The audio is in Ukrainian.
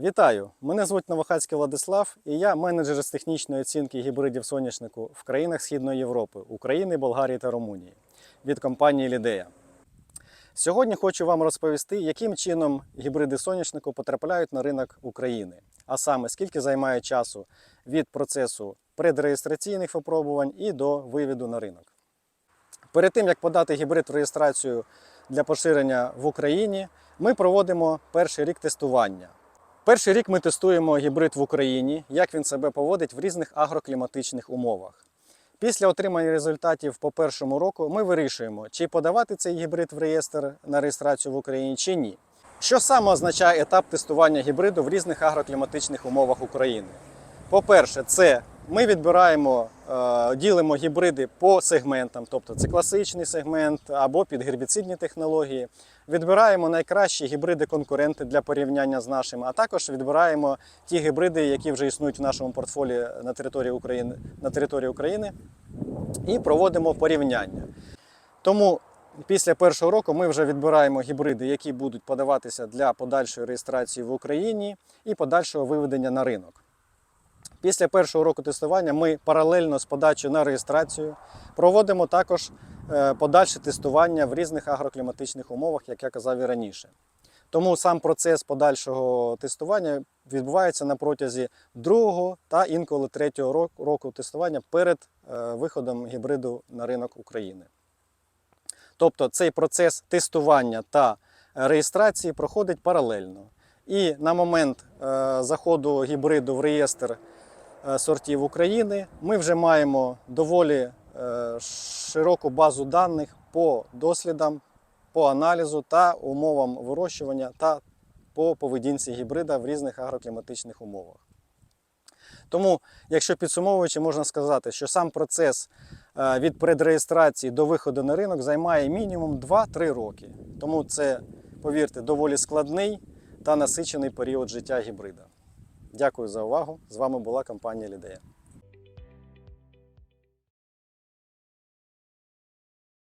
Вітаю! Мене звуть Новохацький Владислав і я менеджер з технічної оцінки гібридів соняшнику в країнах Східної Європи України, Болгарії та Румунії від компанії Лідея. Сьогодні хочу вам розповісти, яким чином гібриди соняшнику потрапляють на ринок України, а саме скільки займає часу від процесу предреєстраційних випробувань і до вивіду на ринок. Перед тим як подати гібрид в реєстрацію для поширення в Україні, ми проводимо перший рік тестування. Перший рік ми тестуємо гібрид в Україні, як він себе поводить в різних агрокліматичних умовах. Після отримання результатів по першому року ми вирішуємо, чи подавати цей гібрид в реєстр на реєстрацію в Україні чи ні. Що саме означає етап тестування гібриду в різних агрокліматичних умовах України? По-перше, це ми відбираємо, е, ділимо гібриди по сегментам, тобто це класичний сегмент або під гербіцидні технології. Відбираємо найкращі гібриди-конкуренти для порівняння з нашими, а також відбираємо ті гібриди, які вже існують в нашому портфолі на території України, на території України і проводимо порівняння. Тому після першого року ми вже відбираємо гібриди, які будуть подаватися для подальшої реєстрації в Україні і подальшого виведення на ринок. Після першого року тестування ми паралельно з подачею на реєстрацію проводимо також е, подальше тестування в різних агрокліматичних умовах, як я казав і раніше. Тому сам процес подальшого тестування відбувається на протязі другого та інколи третього року тестування перед е, виходом гібриду на ринок України. Тобто цей процес тестування та реєстрації проходить паралельно. І на момент е, заходу гібриду в реєстр сортів України ми вже маємо доволі е, широку базу даних по дослідам, по аналізу та умовам вирощування та по поведінці гібрида в різних агрокліматичних умовах. Тому, якщо підсумовуючи, можна сказати, що сам процес е, від предреєстрації до виходу на ринок займає мінімум 2-3 роки. Тому це, повірте, доволі складний та насичений період життя гібрида. Дякую за увагу. З вами була компанія Лідея.